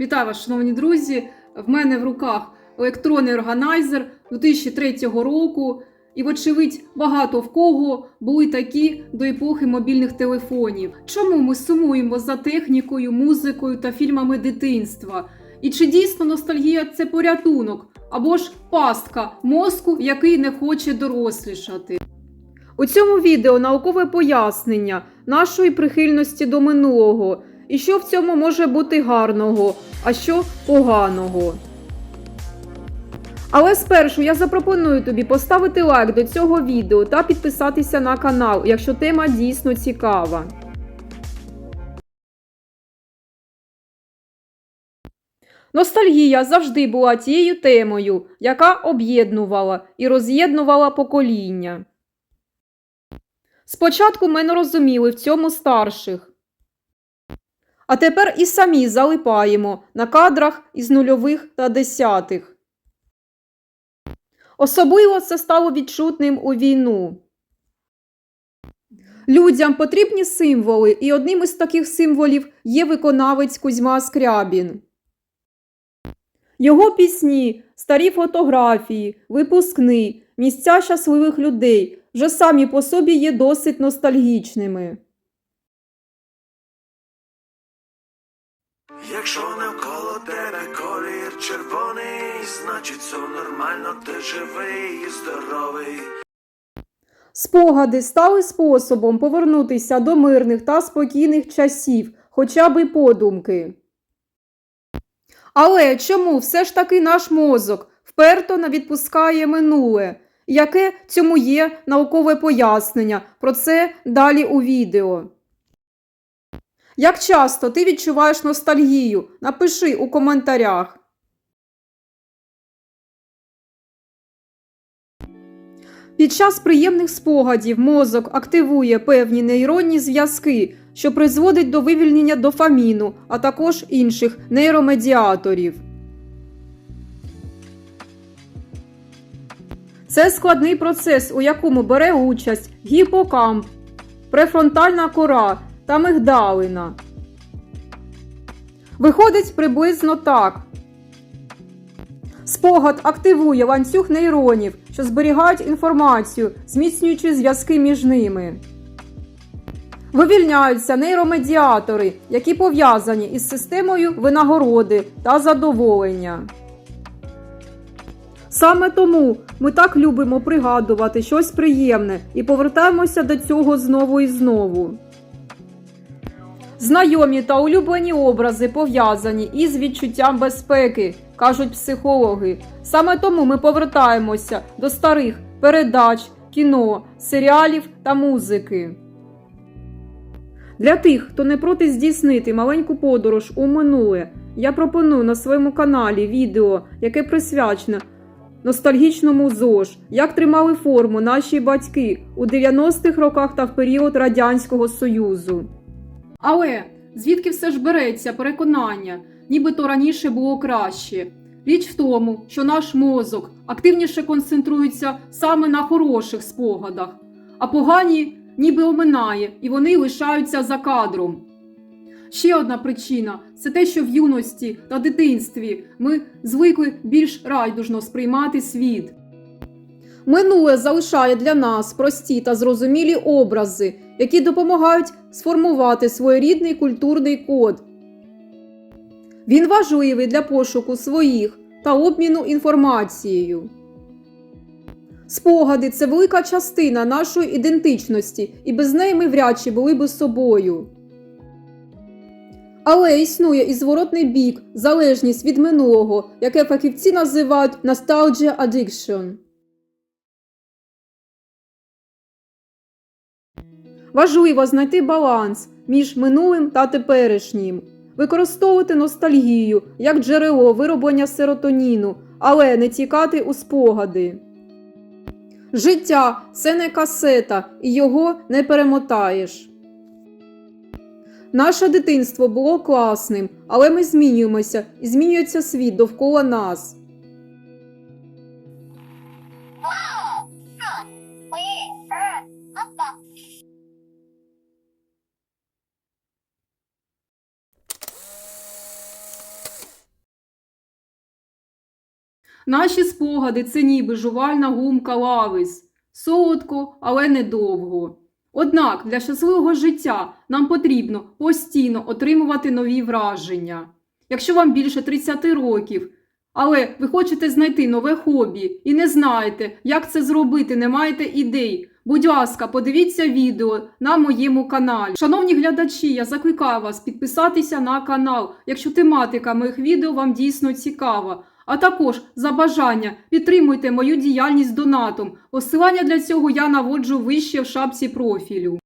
Вітаю вас, шановні друзі! В мене в руках електронний органайзер 2003 року. І, вочевидь, багато в кого були такі до епохи мобільних телефонів. Чому ми сумуємо за технікою, музикою та фільмами дитинства? І чи дійсно ностальгія це порятунок або ж пастка мозку, який не хоче дорослішати? У цьому відео наукове пояснення нашої прихильності до минулого і що в цьому може бути гарного, а що поганого. Але спершу я запропоную тобі поставити лайк до цього відео та підписатися на канал, якщо тема дійсно цікава. Ностальгія завжди була тією темою, яка об'єднувала і роз'єднувала покоління. Спочатку ми не розуміли в цьому старших. А тепер і самі залипаємо на кадрах із нульових та десятих. Особливо це стало відчутним у війну. Людям потрібні символи, і одним із таких символів є виконавець Кузьма Скрябін. Його пісні, старі фотографії, випускний, місця щасливих людей вже самі по собі є досить ностальгічними. Якщо навколо тебе колір червоний, значить все нормально, ти живий і здоровий. Спогади стали способом повернутися до мирних та спокійних часів, хоча б і подумки. Але чому все ж таки наш мозок вперто не відпускає минуле? Яке цьому є наукове пояснення? Про це далі у відео. Як часто ти відчуваєш ностальгію? Напиши у коментарях. Під час приємних спогадів мозок активує певні нейронні зв'язки, що призводить до вивільнення дофаміну, а також інших нейромедіаторів. Це складний процес, у якому бере участь гіпокамп, префронтальна кора та мигдалина. Виходить приблизно так. Спогад активує ланцюг нейронів, що зберігають інформацію, зміцнюючи зв'язки між ними. Вивільняються нейромедіатори, які пов'язані із системою винагороди та задоволення. Саме тому ми так любимо пригадувати щось приємне і повертаємося до цього знову і знову. Знайомі та улюблені образи пов'язані із відчуттям безпеки, кажуть психологи. Саме тому ми повертаємося до старих передач, кіно, серіалів та музики. Для тих, хто не проти здійснити маленьку подорож у минуле, я пропоную на своєму каналі відео, яке присвячене ностальгічному ЗОЖ, як тримали форму наші батьки у 90-х роках та в період Радянського Союзу. Але звідки все ж береться переконання, нібито раніше було краще? Річ в тому, що наш мозок активніше концентрується саме на хороших спогадах, а погані ніби оминає і вони лишаються за кадром. Ще одна причина це те, що в юності та дитинстві ми звикли більш райдужно сприймати світ. Минуле залишає для нас прості та зрозумілі образи, які допомагають сформувати своєрідний культурний код. Він важливий для пошуку своїх та обміну інформацією. Спогади це велика частина нашої ідентичності, і без неї ми вряд чи були би собою. Але існує і зворотний бік, залежність від минулого, яке фахівці називають nostalgia addiction. Важливо знайти баланс між минулим та теперішнім, використовувати ностальгію як джерело вироблення серотоніну, але не тікати у спогади. Життя це не касета, і його не перемотаєш. Наше дитинство було класним, але ми змінюємося і змінюється світ довкола нас. Наші спогади це ніби жувальна гумка лавис. Солодко, але недовго. Однак для щасливого життя нам потрібно постійно отримувати нові враження. Якщо вам більше 30 років, але ви хочете знайти нове хобі і не знаєте, як це зробити, не маєте ідей. Будь ласка, подивіться відео на моєму каналі. Шановні глядачі, я закликаю вас підписатися на канал, якщо тематика моїх відео вам дійсно цікава. А також за бажання підтримуйте мою діяльність донатом. Посилання для цього я наводжу вище в шапці профілю.